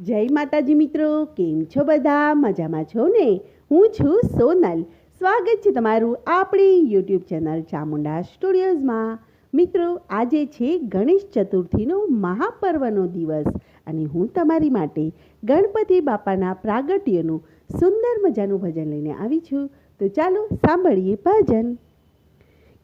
જય માતાજી મિત્રો, કેમ છો બધા? મજામાં છો ને? હું છું સોનલ. સ્વાગત છે તમારું આપણી યુટ્યુબ ચેનલ ચામુંડા સ્ટુડિયોઝમાં. મિત્રો, આજે છે ગણેશ ચતુર્થીનો મહાપર્વનો દિવસ અને હું તમારી માટે ગણપતિ બાપાના પ્રાગટ્યનું સુંદર મજાનું ભજન લઈને આવી છું. તો ચાલો સાંભળીએ ભજન.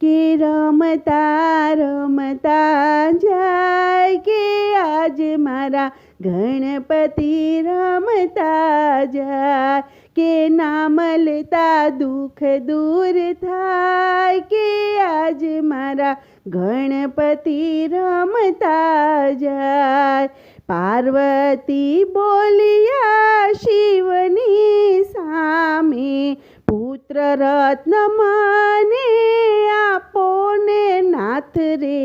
કે રમતા રમતા જાય કે આજ મારા ગણપતિ રમતા જાય? કે નામ લેતા દુઃખ દૂર થાય? કે આજ મારા ગણપતિ રમતા જાય? પાર્વતી બોલિયા શિવની સામે, પુત્ર રત્ન રે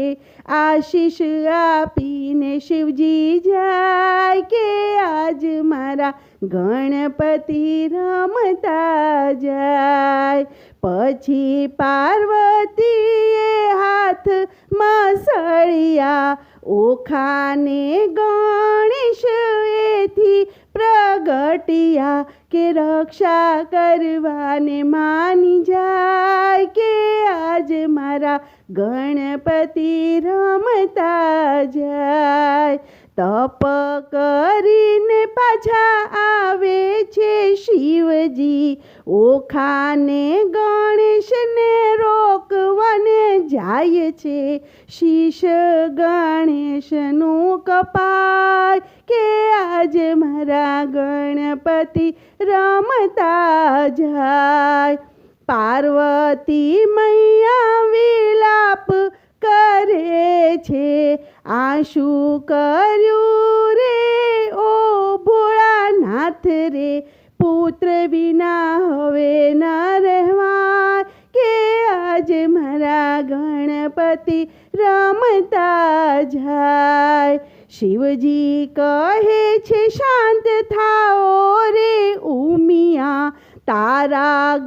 આશીષ આપીને શિવજી જાય કે આજ મારા ગણપતિ રમતા જાય પછી પાર્વતીએ હાથમાં સળિયા ઓખાને ગણેશ એથી પ્રગટિયા કે રક્ષા કરવાને માની જાય મારા ગણપતિ રમતા જાય. તપ કરીને પાછા આવે છે શિવજી. ઓખાને ગણેશને રોકવાને જાય છે. શીશ ગણેશનું કપાય કે આજે મારા ગણપતિ રમતા જાય. પાર્વતી મૈયા વિલાપ કરે છે. આશુ કર્યું રે? ઓ ભોળાનાથ રે, પુત્ર વિના હવે ન રહેવા કે આજ મારા ગણપતિ રમતા જાય. શિવજી કહે છે, શાંત થાઓ રે ઉમિયા, તારા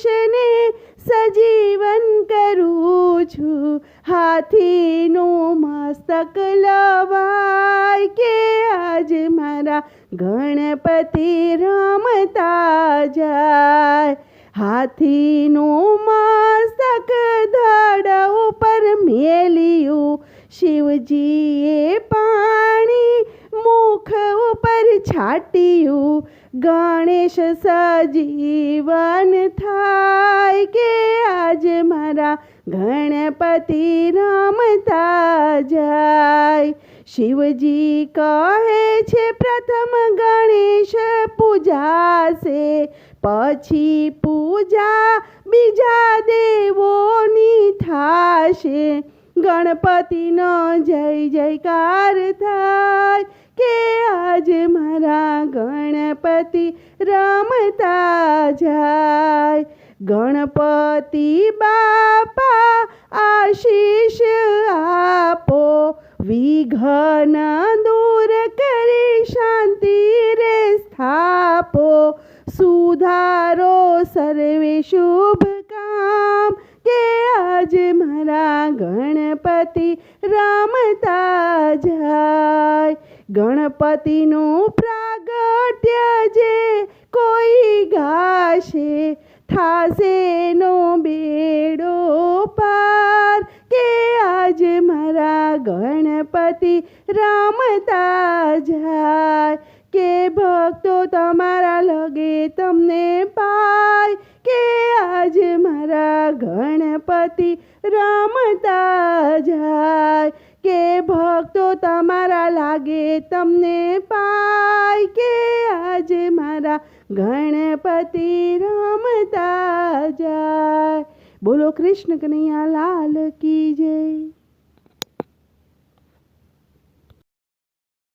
ગણેશને સજીવન કરું છું. હાથીનું મસ્તક લવાય કે આજ મારા ગણપતિ રમતા જાય. હાથીનું મસ્તક ધડ ઉપર મેલ્યું શિવજીએ ઉપર છાટ્યું, ગણેશ સજીવન થાય કે આજ મારા ગણપતિ રમતા જાય? શિવજી કહે છે, પ્રથમ ગણેશ પૂજાશે, પછી પૂજા બીજા દેવોની થાશે. ગણપતિનો જય જયકાર થાય કે આજ મારા ગણપતિ રમતા જાય. ગણપતિ બાપા આશીષ આપો, વિઘ્ન દૂર કરી શાંતિ રે સ્થાપો. સુધારો સર્વે ગણપતિનું પ્રાગટ્ય જે કોઈ ગાશે, થાશે નો બેડો પાર કે આજ મારા ગણપતિ રમતા જાય, કે ભક્તો તમારા લગે તમને પાય, કે આજ મારા ગણપતિ રમતા જાય ભક્તો તમારા લાગે તમને પાય કે આજે મારા ગણપતિ રમતા જાય. બોલો કૃષ્ણ કનૈયા લાલ કી જય.